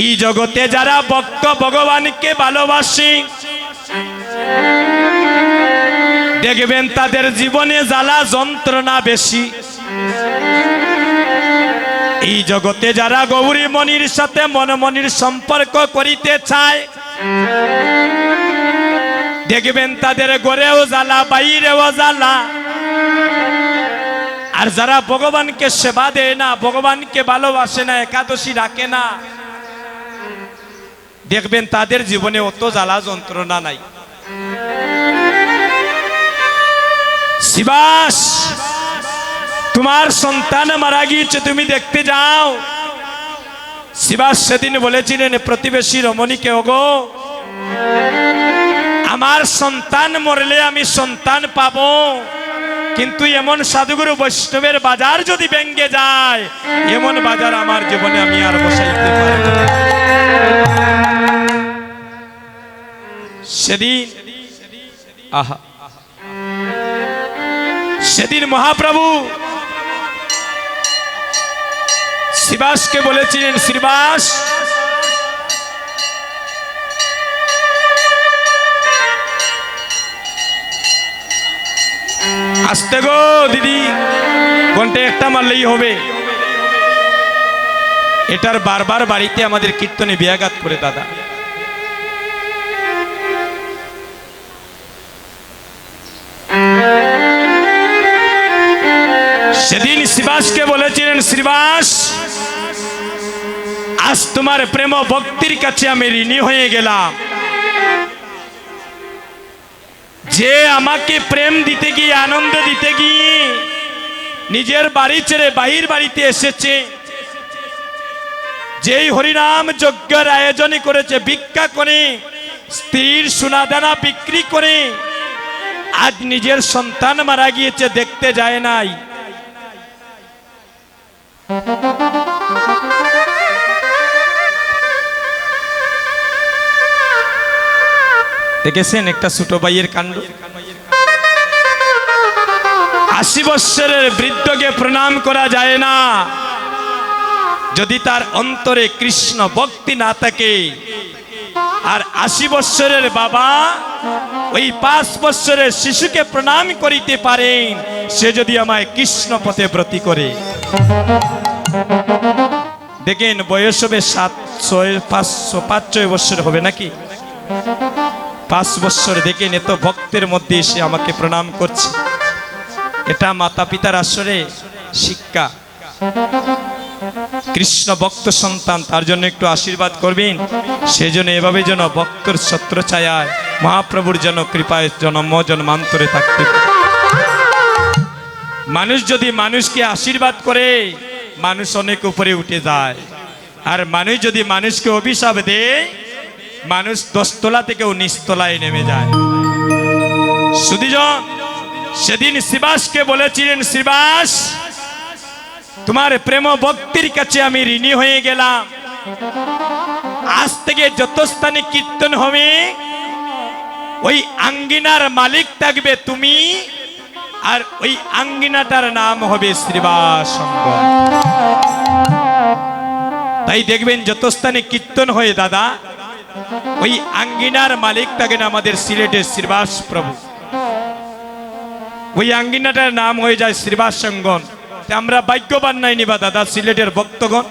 এই জগতে যারা ভক্ত ভগবানকে ভালোবাসে, দেখবেন তাদের জীবনে জ্বালা যন্ত্রণা বেশি। এই জগতে যারা গৌরী মনির সাথে মনমনির সম্পর্ক করিতে চায়, দেখবেন তাদের গড়েও জ্বালা, বাইরেও জ্বালা। আর যারা ভগবানকে সেবা দেয় না, ভগবানকে ভালোবাসে না, একাদশী রাখে না দেখবেন তাদের জীবনে অত জ্বালা যন্ত্রণা নাই। শিবাস, তোমার সন্তান মারা গিয়েছে, তুমি দেখতে যাও। শিবাস সেদিন বলেছিলেন, প্রতিবেশী রমণী রমণীকে, ওগো, আমার সন্তান মরলে আমি সন্তান পাব। কিন্তু এমন সাধুগুরু বৈষ্ণবের বাজার যদি ভেঙ্গে যায়, এমন বাজার আমার জীবনে আমি আর বসাইতে পারব না। সেদিন, আহা। সেদিন মহাপ্রভু শিবাসকে বলেছিলেন, শ্রীবাস, আসতে গো দিদি, ঘন্টে একটা মারলেই হবে। এটার বারবার বাড়িতে আমাদের কীর্তনে বিয়াঘাত করে দাদা। সেদিন শ্রীবাসকে বলেছিলেন শ্রীবাস আজ তোমার প্রেম ভক্তির কাছে আমি ঋণী হয়ে গেলাম। যে আমাকে প্রেম দিতে গিয়ে, আনন্দ দিতে গিয়ে, নিজের বাড়ি ছেড়ে বাহির বাড়িতে এসেছে, যেই হরিনাম যজ্ঞের আয়োজন করেছে, ভিক্ষা করে, স্ত্রীর সোনাদানা বিক্রি করে, আজ নিজের সন্তান মারা গিয়েছে, দেখতে যায় নাই। দেখেছেন একটা ছোট ভাইয়ের কাণ্ড? আশি বৎসরের বৃদ্ধকে প্রণাম করা যায় না। যদি তার অন্তরে কৃষ্ণ ভক্তি না থাকে, আর আশি বৎসরের বাবা ওই পাঁচ বৎসরের শিশুকে প্রণাম করিতে পারেন, সে যদি আমায় কৃষ্ণ পথে ব্রতি করে। দেখেন, বয়স হবে সাত, ছয় পাঁচশো পাঁচ, ছয় বৎসর হবে নাকি? পাঁচ বৎসর দেখেন, এত ভক্তের মধ্যে এসে আমাকে প্রণাম করছে। এটা মাতা পিতার আসরে শিক্ষা। কৃষ্ণ ভক্ত সন্তান, তার জন্য একটু আশীর্বাদ করবেন। সেজন্য এভাবে যেন ভক্তর ছত্র ছায়ায়, মহাপ্রভুর যেন কৃপায় জন্ম জন্মান্তরে থাকতে মানুষ যদি মানুষকে আশীর্বাদ করে মানুষ অনেক উপরে উঠে যায়। আর মানুষ যদি মানুষকে অভিশাপ দেয়, মানুষ দশতলা থেকেও নিচতলায় নেমে যায়। সুদীজন সেদিন শিবাসকে বলেছিলেন, শিবাস, তোমার প্রেম ভক্তির কাছে আমি ঋণী হয়ে গেলাম। আজ থেকে যত স্থানে কীর্তন হবে, ওই আঙ্গিনার মালিক থাকবে তুমি, আর ওই আঙ্গিনাটার নাম হবে শ্রীবাস তাই দেখবেন যত স্থানে কীর্তন হয়ে দাদা, ওই আঙ্গিনার মালিক থাকেন আমাদের সিলেটের শ্রীবাস প্রভু। ওই আঙ্গিনাটার নাম হয়ে যায় শ্রীবাস সঙ্গন। আমরা ভাগ্যবান নাই নিবা দাদা, সিলেটের ভক্তগণ।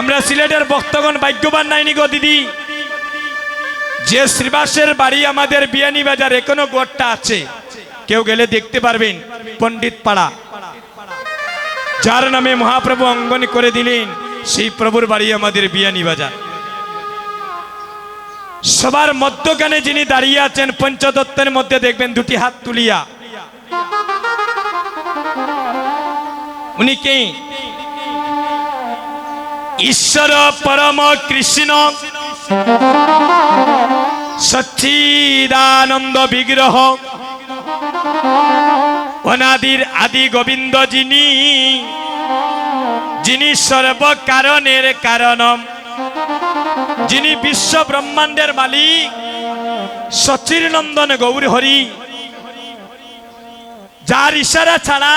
আমরা সিলেটের ভক্তগণ ভাগ্যবান নাইনি গো দিদি। যে শ্রীবাসের বাড়ি আমাদের বিয়ানি বাজার এখনও গোটটা আছে। কেউ গেলে দেখতে পারবেন পণ্ডিত পাড়া যার নামে মহাপ্রভু অঙ্গন করে দিলেন, সেই প্রভুর বাড়ি আমাদের বিয়ানি বাজার। সবার মধ্যখানে যিনি দাঁড়িয়ে আছেন, পঞ্চদত্তের মধ্যে দেখবেন দুটি হাত তুলিয়া। উনি কে? ঈশ্বর পরম কৃষ্ণ। সচ্চিদানন্দ বিগ্রহ। অনাদির আদি গোবিন্দ যিনি যিনি সর্ব কারণের কারণম, যিনি বিশ্ব ব্রহ্মাণ্ডের মালিক সচির নন্দন গৌর হরি। যার ইশারা ছাড়া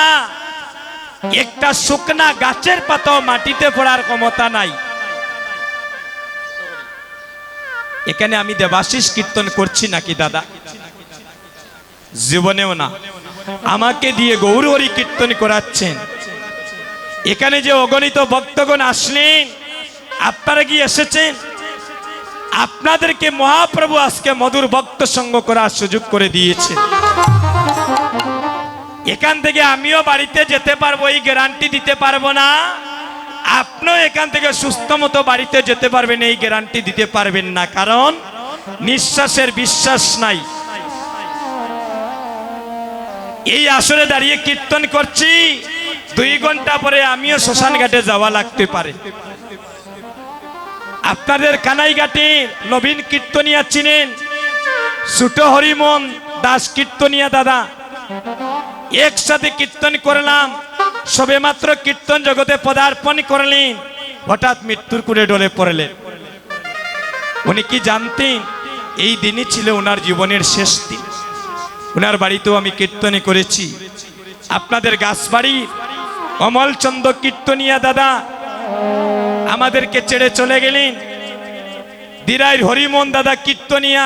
একটা শুকনা গাছের পাতাও মাটিতে পড়ার ক্ষমতা নাই। এখানে আমি দেবাশিস কীর্তন করছি নাকি দাদা? জীবনেও না। আমাকে দিয়ে গৌরহরি কীর্তন করাচ্ছেন। এখানে যে অগণিত ভক্তগণ আসলেন, আপনারা কি এসেছেন? আপনাদেরকে মহাপ্রভু আজকে মধুর ভক্ত সঙ্গ করার সুযোগ করে দিয়েছে। এখান থেকে আমিও বাড়িতে যেতে পারব, এই গ্যারান্টি দিতে পারব না। আপনিও এখান থেকে সুস্থ মতো বাড়িতে যেতে পারবেন, এই গ্যারান্টি দিতে পারবেন না। কারণ নিঃশ্বাসের বিশ্বাস নাই। এই আসরে দাঁড়িয়ে কীর্তন করছি। দুই ঘণ্টা পরে আমিও শ্মশান ঘাটে যাওয়া লাগতে পারে। আপনাদের কানাইঘাটে নবীন কীর্তনিয়া চিনেন। ছোট হরিমন দাস কীর্তনিয়া দাদা। একসাথে কীর্তন করলাম সবে মাত্র কীর্তন জগতে পদার্পণ করলেন। হঠাৎ মৃত্যুর কুড়ে ডলে পড়লেন। উনি কি জানতেন? এই দিনই ছিল ওনার জীবনের শেষ দিন। ওনার বাড়িতেও আমি কীর্তনে করেছি। আপনাদের গাছবাড়ি অমলচন্দ্র কীর্তনিয়া দাদা, আমাদেরকে ছেড়ে চলে গেলেন। দিরাইর হরিমন দাদা কীর্তনিয়া,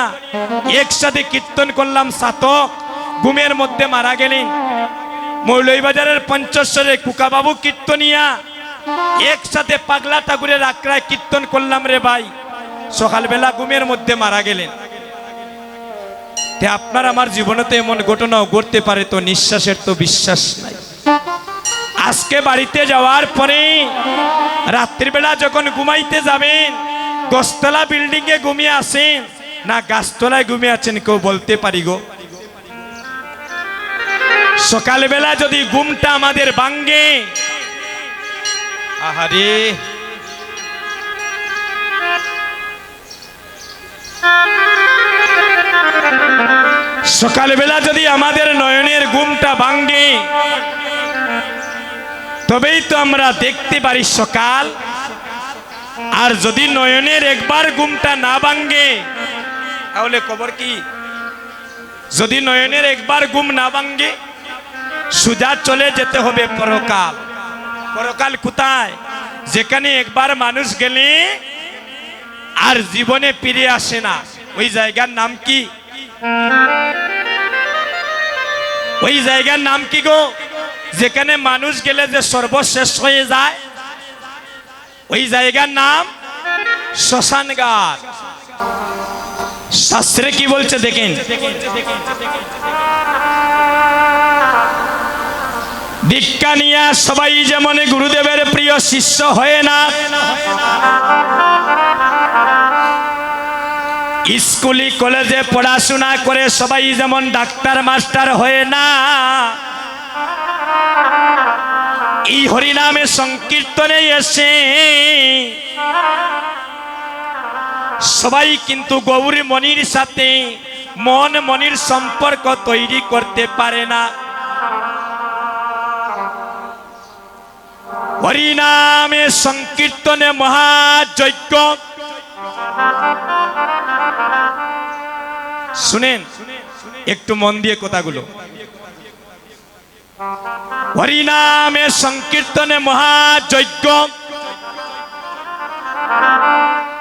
একসাথে কীর্তন করলাম সাতক, ঘুমের মধ্যে মারা গেলেন। মৌলইবাজারের পঞ্চশ্বরে কুকাবাবু কীর্তনিয়া, একসাথে পাগলা ঠাকুরের আক্রায় কীর্তন করলাম রে ভাই। সকালবেলা ঘুমের মধ্যে মারা গেলেন। তে আপনার আমার জীবনে তো এমন ঘটনাও ঘটতে পারে, তো নিঃশ্বাসের তো বিশ্বাস নাই। আজকে বাড়িতে যাওয়ার পরে রাত্রিবেলা যখন ঘুমাইতে যাবেন দশতলা বিল্ডিং এ ঘুমিয়ে আসেন না গাছতলায় ঘুমিয়ে আছেন কেউ বলতে পারি গো। সকালবেলা যদি ঘুমটা আমাদের ভাঙ্গে আহারে! সকালবেলা যদি আমাদের নয়নের ঘুমটা ভাঙ্গে তবেই তো আমরা দেখতে পারি সকাল। আর যদি নয়নের একবার ঘুমটা না ভাঙ্গে তাহলে খবর কি? যদি নয়নের একবার ঘুম না ভাঙ্গে সুজা চলে যেতে হবে পরকাল। পরকাল কোথায়? যেখানে একবার মানুষ গেলে আর জীবনে ফিরে আসে না। ওই জায়গার নাম কি? ওই জায়গার নাম কি গো? যেখানে মানুষ গেলে যে সর্বশেষ হয়ে যায়? ওই জায়গার নাম শ্মশান ঘাট শাস্ত্রে কি বলছে দেখেন? দীক্ষা নিয়ে সবাই যেমন গুরুদেবের প্রিয় শিষ্য হয়ে না স্কুলি, কলেজে পড়াশোনা করে সবাই যেমন ডাক্তার, মাস্টার হয়ে না। এই হরিনামে সংকীর্তনে এসে সবাই কিন্তু গৌরী মনির সাথে মন মনির সম্পর্ক তৈরি করতে পারে না। হরিনামে সংকীর্তনে মহাযজ্ঞ শুনেন, একটু মন দিয়ে কথাগুলো। হরিনামে সংকীর্তনে মহাযজ্ঞ।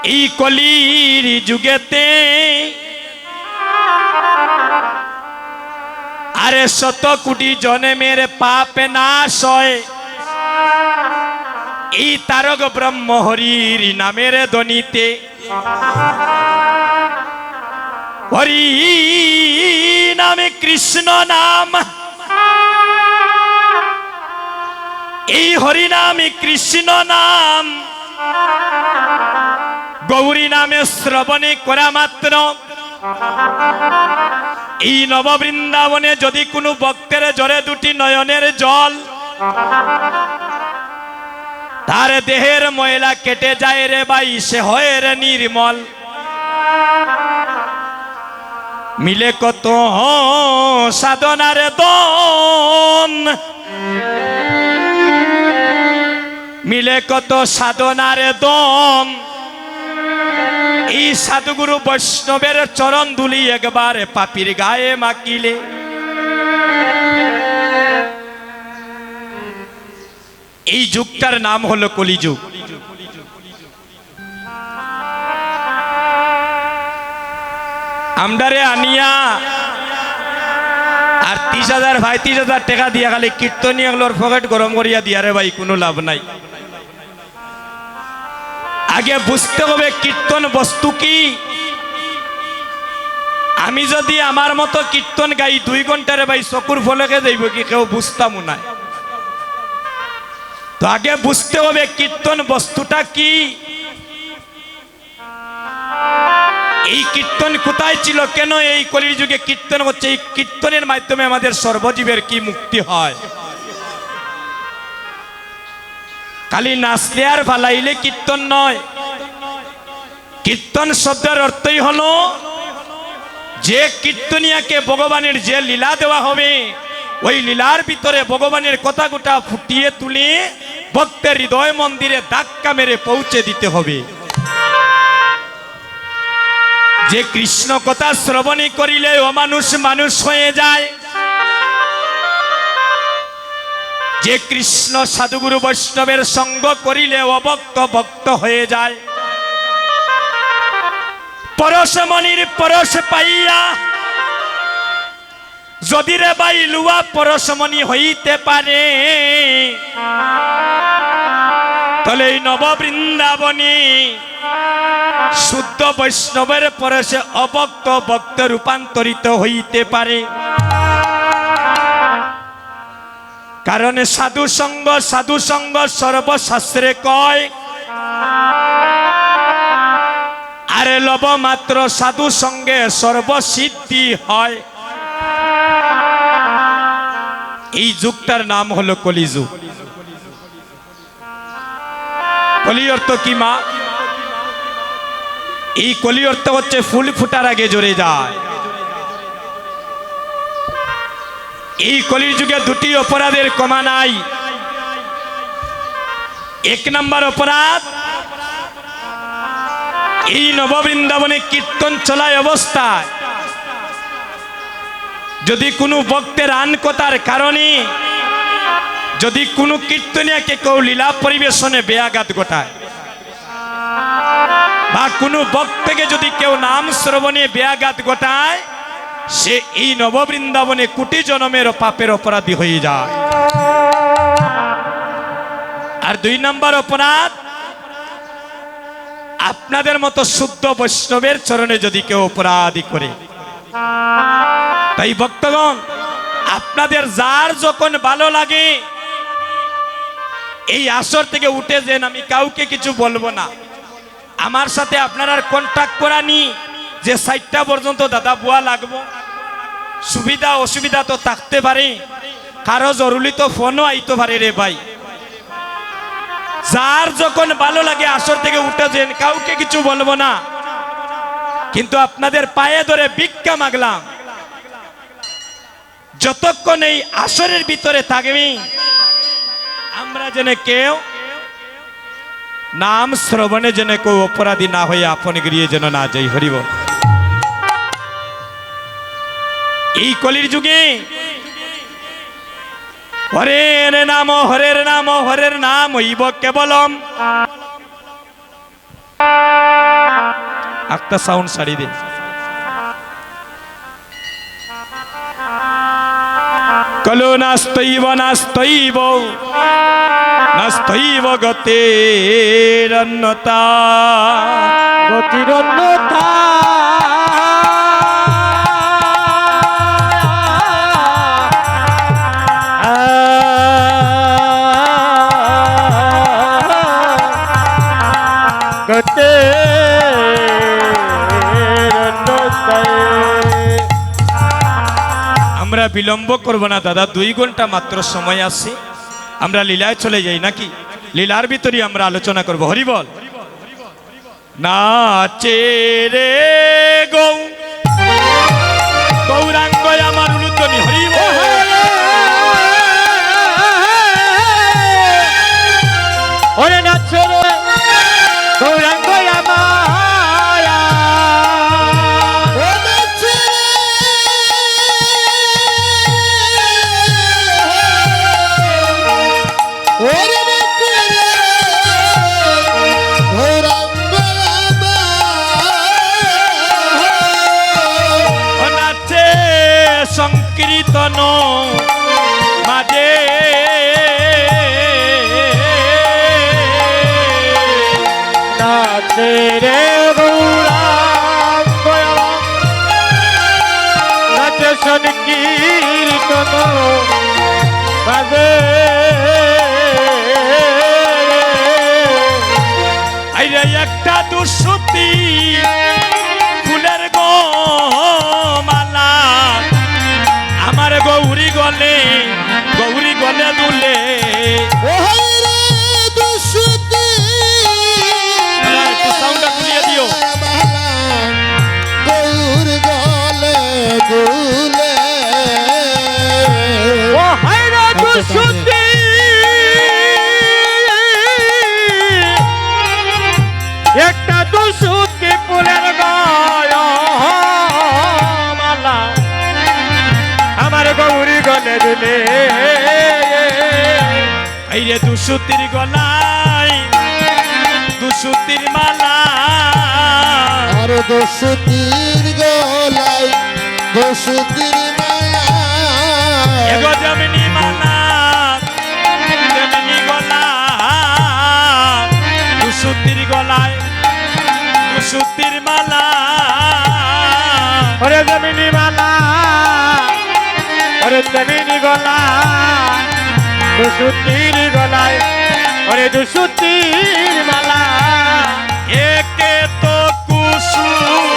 এই কলির যুগেতে আরে শত কোটি জনমের পাপে নাশ হয়। এই তারক ব্রহ্ম হরির নামের ধ্বনিতে। হরি নামে কৃষ্ণ নাম। এই হরি নামে কৃষ্ণ নাম। গৌরী নামে শ্রবণে করা মাত্র। এই নববৃন্দাবনে যদি কোনো ভক্তের জরে দুটি নয়নের জল, তার দেহের ময়লা কেটে যায় রে ভাই, সে হয় রে নির্মল। মিলে কত সাধনার দন। মিলে কত সাধনার দম এই সাধুগুরু বৈষ্ণবের চরণ দুলি একবার পাপির গায়ে মাকিলে এই যুগটার নাম হলো কলিযুগ। আমদারে আনিয়া আর ত্রিশ হাজার ভাই ত্রিশ হাজার টাকা দিয়া খালি কীর্তনী এগুলোর পকেট গরম করিয়া দিয়া রে ভাই, কোনো লাভ নাই। আগে বুঝতে হবে কীর্তন বস্তু কি। আমি যদি আমার মতো কীর্তন গাই দুই ঘন্টারে ভাই, চকুর ফলকে যাইব কি, কেউ বুঝতাম নাই তো আগে বুঝতে হবে কীর্তন বস্তুটা কি। এই কীর্তন কোথায় ছিল? কেন এই কলির যুগে কীর্তন হচ্ছে? এই কীর্তনের মাধ্যমে আমাদের সর্বজীবের কি মুক্তি হয়? খালি নাচলে আর ভালাইলে কীর্তন নয়। কীর্তন শব্দের অর্থই হলো, যে কীর্তনিয়াকে ভগবানের যে লীলা দেওয়া হবে, ওই লীলার ভিতরে ভগবানের কথা গোটা ফুটিয়ে তুলে ভক্তের হৃদয় মন্দিরে ধাক্কা মেরে পৌঁছে দিতে হবে। যে কৃষ্ণ কথা শ্রবণী করিলে অমানুষ মানুষ হয়ে যায়। যে কৃষ্ণ সাধুগুরু বৈষ্ণবের সঙ্গ করিলে অভক্ত ভক্ত হয়ে যায়। পরশমণির পরশ পাইয়া, যদি রে বাই লুয়া পরশমণি হইতে পারে, তাহলে এই নববৃন্দাবনী শুদ্ধ বৈষ্ণবের পরশে অভক্ত ভক্ত রূপান্তরিত হইতে পারে। কারণ সাধু সঙ্গ সাধু সঙ্গ সর্বশাস্ত্রে কয়, আরে লব মাত্র সাধু সঙ্গে সর্বসিদ্ধি হয়। এই যুগটার নাম হলো কলিযুগ। কলি অর্থ কি মা? এই কলি অর্থ হচ্ছে ফুল ফুটার আগে জোরে যায়। এই কলির যুগে দুটি অপরাধের কমা নাই। এক নম্বর অপরাধ, এই নববৃন্দাবনে কীর্তন চলায় অবস্থায়। যদি কোনো ভক্তের আন কথার কারণে, যদি কোনো কীর্তনিয়াকে কেউ লীলা পরিবেশনে বেয়াঘাত ঘটায় বা কোনো ভক্তকে যদি কেউ নাম শ্রবণে বেয়াঘাত ঘটায়, সে এই নববৃন্দাবনে কোটি জনমের পাপের অপরাধী হয়ে যায়। আর দুই নম্বর অপরাধ, আপনাদের মতো শুদ্ধ বৈষ্ণবের চরণে যদি কেউ অপরাধী করে। তাই ভক্তগণ, আপনাদের যার যখন ভালো লাগে, এই আসর থেকে উঠে যেন আমি কাউকে কিছু বলব না। আমার সাথে আপনারা কন্ট্যাক্ট করা নি। যে সাইটটা পর্যন্ত দাদা বুয়া লাগবো। সুবিধা অসুবিধা তো থাকতে পারে। কারও জরুরি তো ফোনও আইতে পারে রে ভাই। যার যখন ভালো লাগে আসর থেকে উঠে যেন কাউকে কিছু বলব না। কিন্তু আপনাদের পায়ে ধরে ভিক্ষা মাগলাম। যতক্ষণ এই আসরের ভিতরে থাকবি, আমরা যেন কেউ নাম শ্রবণে যেন কেউ অপরাধী না হয়ে আপন গিয়ে যেন না যাই, হরিব। এই কলির যুগে হরের নাম হরের নাম হরের নাম হইব কেবলম। একটা সাউন্ড সারি দে। কলো নাস্তৈব নাস্তৈব নাস্তৈব গতেরন্নতা গতিরন্যতা গতে আমরা বিলম্ব করব না, দাদা। দুই ঘণ্টা মাত্র সময় আছে। আমরা লীলায় চলে যাই নাকি? লীলার ভিতরে আমরা আলোচনা করব। হরিবল নাচে রে গৌ। ચિતનો বলে মনের আইরে দুসুতির গলায় দুসুতির মালা। আর দুসুতির গলায় দুসুতির মালা। এগো মালা গলা। গলায় মালা। সুন্দরী গলায় দুসুতির গলায় ওরে দুসুতির মালা একে তো কুসুম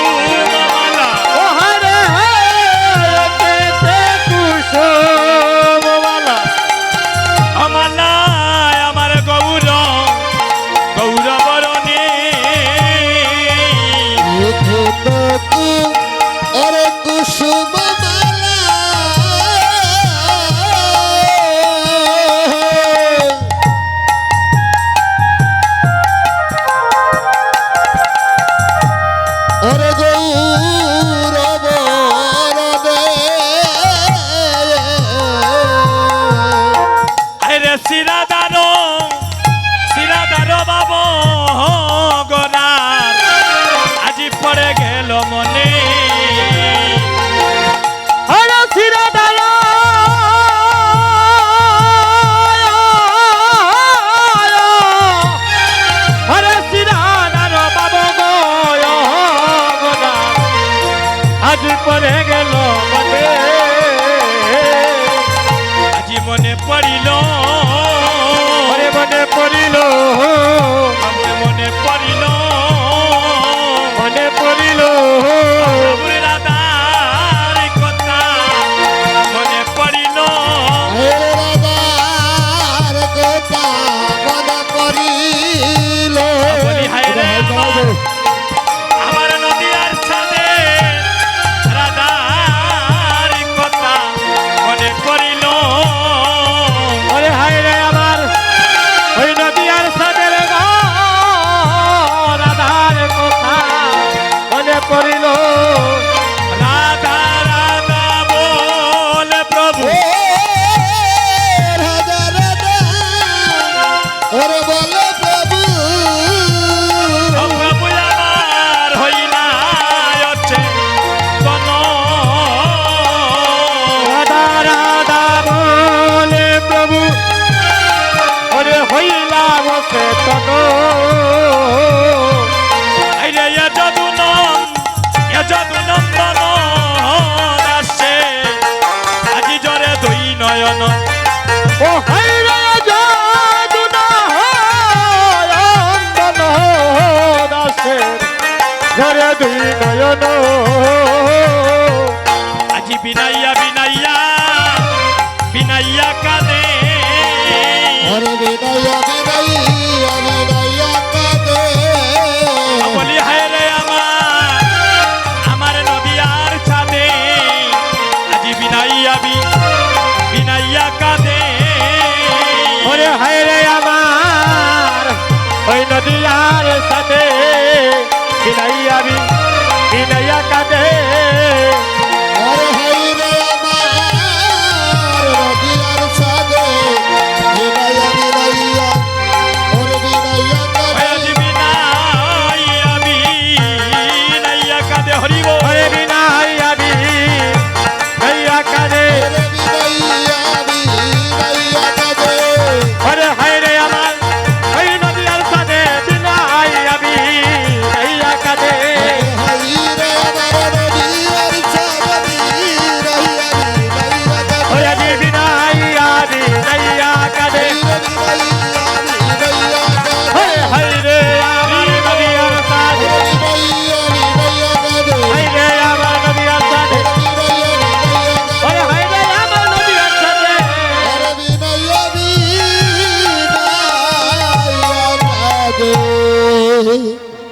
মনে Bogotá.